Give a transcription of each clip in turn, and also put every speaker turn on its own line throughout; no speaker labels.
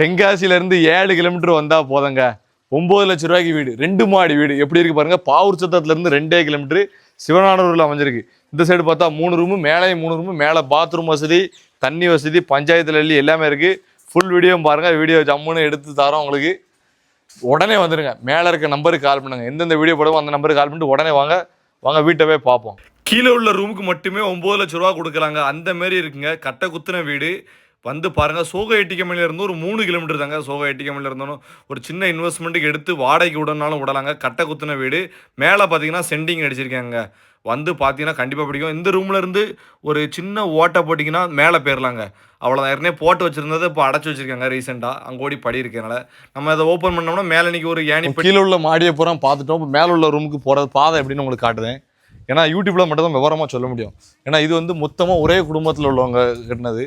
தென்காசியிலேருந்து ஏழு கிலோமீட்டர் வந்தால் போதங்க. ஒம்பது லட்ச ரூபாய்க்கு வீடு ரெண்டு மாடி வீடு. எப்படி இருக்குது பாருங்கள் பாவூர் சத்தத்துலேருந்து ரெண்டே கிலோமீட்டர் சிவனானூரில் அமைஞ்சிருக்கு. இந்த சைடு பார்த்தா மூணு ரூமு மேலே மூணு ரூமு மேலே பாத்ரூம் வசதி தண்ணி வசதி பஞ்சாயத்தில் எல்லாம் எல்லாமே இருக்குது ஃபுல் வீடியோ பாருங்கள் வீடியோ ஜம்முன்னு எடுத்து தரோம் உங்களுக்கு. உடனே வந்துடுங்க மேலே இருக்க நம்பருக்கு கால் பண்ணுங்க. எந்தெந்த வீடியோ போடுவோம் அந்த நம்பருக்கு கால் பண்ணிட்டு உடனே வாங்க. வாங்க வீட்டை போய் பார்ப்போம். கீழே உள்ள ரூமுக்கு மட்டுமே ஒம்பது லட்ச ரூபா கொடுக்குறாங்க அந்த மாரி இருக்குங்க. கட்டை குத்துன வீடு. வந்து பாருங்க சோக எட்டிக்கமையில இருந்து ஒரு மூணு கிலோமீட்டர் தாங்க சோக எட்டிக்கமையில இருந்தாலும் ஒரு சின்ன இன்வெஸ்ட்மெண்ட்டுக்கு எடுத்து வாடகைக்கு விடனாலும் விடலாங்க. கட்டை குத்துன வீடு. மேலே பார்த்தீங்கன்னா சென்டிங் அடிச்சிருக்காங்க. வந்து பார்த்தீங்கன்னா கண்டிப்பாக பிடிக்கும். இந்த ரூம்ல இருந்து ஒரு சின்ன ஓட்டை போட்டிங்கன்னா மேலே போயிடலாங்க அவ்வளோதான் ஏற்கனவே போட்டு வச்சிருந்ததை இப்போ அடைச்சி வச்சிருக்காங்க ரீசெண்டாக அங்கே ஓடி படி இருக்கனால நம்ம அதை ஓப்பன் பண்ணோம்னா மேலே இன்னைக்கு ஒரு ஏணி கீழே உள்ள மாடியை பூரா பார்த்துட்டோம். இப்போ மேலே உள்ள ரூமுக்கு போகிறது பாதை எப்படின்னு உங்களுக்கு காட்டுதேன் ஏன்னா யூடியூப்ல மட்டும் தான் விவரமாக சொல்ல முடியும். ஏன்னா இது வந்து மொத்தமாக ஒரே குடும்பத்தில் உள்ளவங்க கட்டினது.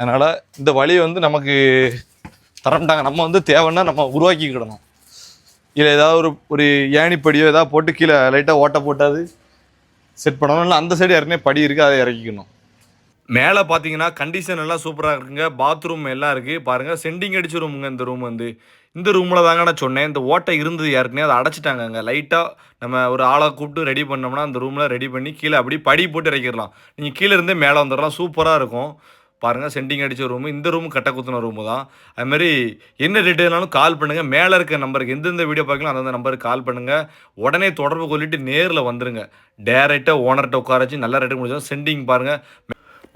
அதனால் இந்த வழியை வந்து நமக்கு தரமாட்டாங்க. நம்ம வந்து தேவைன்னா நம்ம உருவாக்கிக்கிடணும். இல்லை ஏதாவது ஒரு ஒரு ஏணிப்படியோ ஏதாவது போட்டு கீழே லைட்டாக ஓட்டை போட்டாது செட் பண்ணணும். இல்லை அந்த சைடு ஏற்கனவே படி இருக்குது அதை இறக்கிக்கணும். மேலே பார்த்தீங்கன்னா கண்டிஷன் எல்லாம் சூப்பராக இருக்குங்க. பாத்ரூம் எல்லாம் இருக்குது பாருங்கள் சென்டிங் அடிச்ச ரூமுங்க இந்த ரூம் வந்து. இந்த ரூமில் தாங்க நான் சொன்னேன். இந்த ஓட்டை இருந்தது யாருக்குனே அதை அடைச்சிட்டாங்கங்க லைட்டாக நம்ம ஒரு ஆளை கூப்பிட்டு ரெடி பண்ணோம்னா அந்த ரூமில் ரெடி பண்ணி கீழே அப்படி படி போட்டு இறக்கிடலாம். நீங்கள் கீழே இருந்தே மேலே வந்துடலாம். சூப்பராக இருக்கும். பாருங்கள் சென்டிங் அடித்த ரூமு இந்த ரூம் கட்ட குத்துன ரூமு தான். அது மாதிரி என்ன டீட்டெயில்னாலும் கால் பண்ணுங்கள் மேலே இருக்க நம்பருக்கு எந்தெந்த வீடியோ பார்க்கலாம் அந்தந்த நம்பருக்கு கால் பண்ணுங்கள் உடனே தொடர்பு கொள்ளிட்டு நேரில் வந்துருங்க. டேரெக்டாக ஓனர்கிட்ட உட்கார வச்சு நல்ல ரேட்டு முடிச்சோம் சென்டிங் பாருங்கள்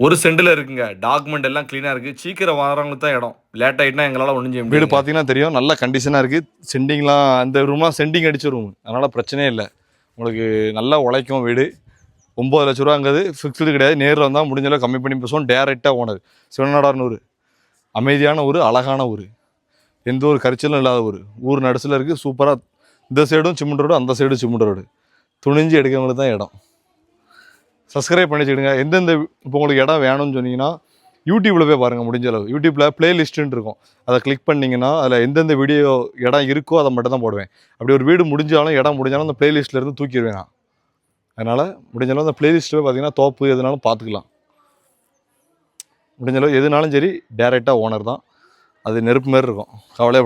ஒரு சென்டில் இருக்குங்க. டாக்குமெண்ட் எல்லாம் க்ளீனாக இருக்குது சீக்கிரம் வரவங்களுக்கு தான் இடம். லேட் ஆகிட்டுனா எங்களால் ஒன்றும் செய்ய வீடு பார்த்தீங்கன்னா தெரியும். நல்ல கண்டிஷனாக இருக்குது சென்டிங்லாம் அந்த ரூம்லாம் சென்டிங் அடிச்ச ரூம் அதனால் பிரச்சனையே இல்லை. உங்களுக்கு நல்லா உழைக்கும் வீடு. ஒம்பது லட்ச ரூபாங்கிறது ஃபிக்ஸ்டு கிடையாது. நேரில் வந்தால் முடிஞ்சளவு கம்மி பண்ணி பேசுவோம். டேரெக்டாக ஓனர். சிவநாடார்னு ஊர். அமைதியான ஊர் அழகான ஊர். எந்த ஒரு கரிச்சலும் இல்லாத ஊர். ஊர் நடுசில் இருக்குது சூப்பராக இந்த சைடும் சிமெண்ட் ரோடு அந்த சைடும் சிமெண்ட் ரோடு. துணிஞ்சு எடுக்கிறவங்களுக்கு தான் இடம். சப்ஸ்கிரைப் பண்ணி வச்சுக்கிடுங்க. எந்தெந்த இப்போ உங்களுக்கு இடம் வேணும்னு சொன்னீங்கன்னா யூடியூப்பில் போய் பாருங்கள் முடிஞ்ச அளவு. யூடியூப்பில் பிளேலிஸ்ட்டுன்னு இருக்கும். அதை கிளிக் பண்ணிங்கன்னா அதில் எந்தெந்த வீடியோ இடம் இருக்கோ அதை மட்டும் தான் போடுவேன். அப்படி ஒரு வீடு முடிஞ்சாலும் இடம் முடிஞ்சாலும் அந்த பிளேலிஸ்ட்டில் இருந்து தூக்கிடுவேன் நான். அதனால் முடிஞ்சளவு அந்த பிளேலிஸ்ட்டில் போய் பார்த்தீங்கன்னா தோப்பு எதுனாலும் பார்த்துக்கலாம் முடிஞ்ச அளவு எதுனாலும் சரி டேரெக்டாக ஓனர் தான். அது நெருப்பு மாரி இருக்கும். கவலையே